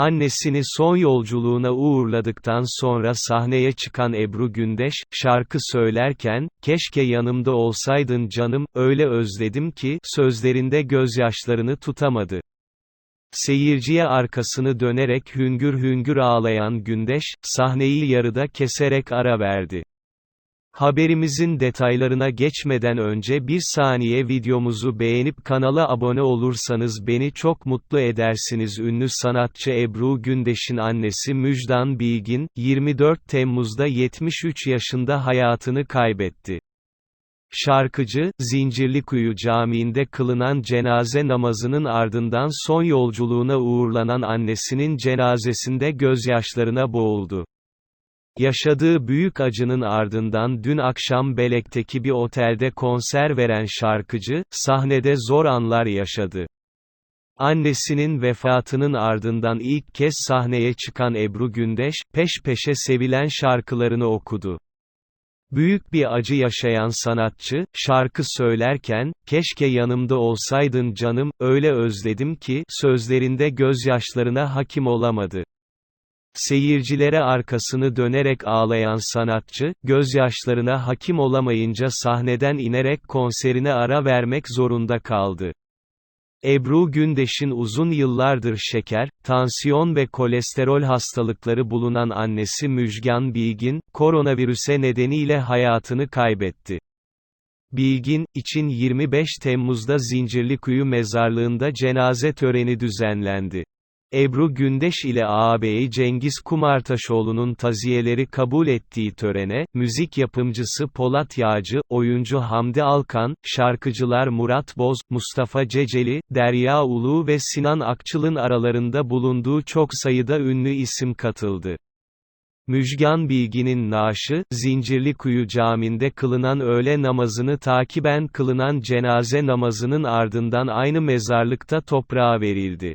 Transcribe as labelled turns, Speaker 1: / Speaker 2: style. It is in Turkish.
Speaker 1: Annesini son yolculuğuna uğurladıktan sonra sahneye çıkan Ebru Gündeş, şarkı söylerken, keşke yanımda olsaydın canım, öyle özledim ki, sözlerinde gözyaşlarını tutamadı. Seyirciye arkasını dönerek hüngür hüngür ağlayan Gündeş, sahneyi yarıda keserek ara verdi. Haberimizin detaylarına geçmeden önce bir saniye videomuzu beğenip kanala abone olursanız beni çok mutlu edersiniz. Ünlü sanatçı Ebru Gündeş'in annesi Müjdan Bilgin, 24 Temmuz'da 73 yaşında hayatını kaybetti. Şarkıcı, Zincirlikuyu Camii'nde kılınan cenaze namazının ardından son yolculuğuna uğurlanan annesinin cenazesinde gözyaşlarına boğuldu. Yaşadığı büyük acının ardından dün akşam Belek'teki bir otelde konser veren şarkıcı, sahnede zor anlar yaşadı. Annesinin vefatının ardından ilk kez sahneye çıkan Ebru Gündeş, peş peşe sevilen şarkılarını okudu. Büyük bir acı yaşayan sanatçı, şarkı söylerken, keşke yanımda olsaydın canım, öyle özledim ki, sözlerinde gözyaşlarına hakim olamadı. Seyircilere arkasını dönerek ağlayan sanatçı, gözyaşlarına hakim olamayınca sahneden inerek konserine ara vermek zorunda kaldı. Ebru Gündeş'in uzun yıllardır şeker, tansiyon ve kolesterol hastalıkları bulunan annesi Müjgan Bilgin, koronavirüse nedeniyle hayatını kaybetti. Bilgin, için 25 Temmuz'da Zincirlikuyu mezarlığında cenaze töreni düzenlendi. Ebru Gündeş ile ağabeyi Cengiz Kumartaşoğlu'nun taziyeleri kabul ettiği törene, müzik yapımcısı Polat Yağcı, oyuncu Hamdi Alkan, şarkıcılar Murat Boz, Mustafa Ceceli, Derya Ulu ve Sinan Akçıl'ın aralarında bulunduğu çok sayıda ünlü isim katıldı. Müjgan Bilgin'in naaşı, Zincirlikuyu Camii'nde kılınan öğle namazını takiben kılınan cenaze namazının ardından aynı mezarlıkta toprağa verildi.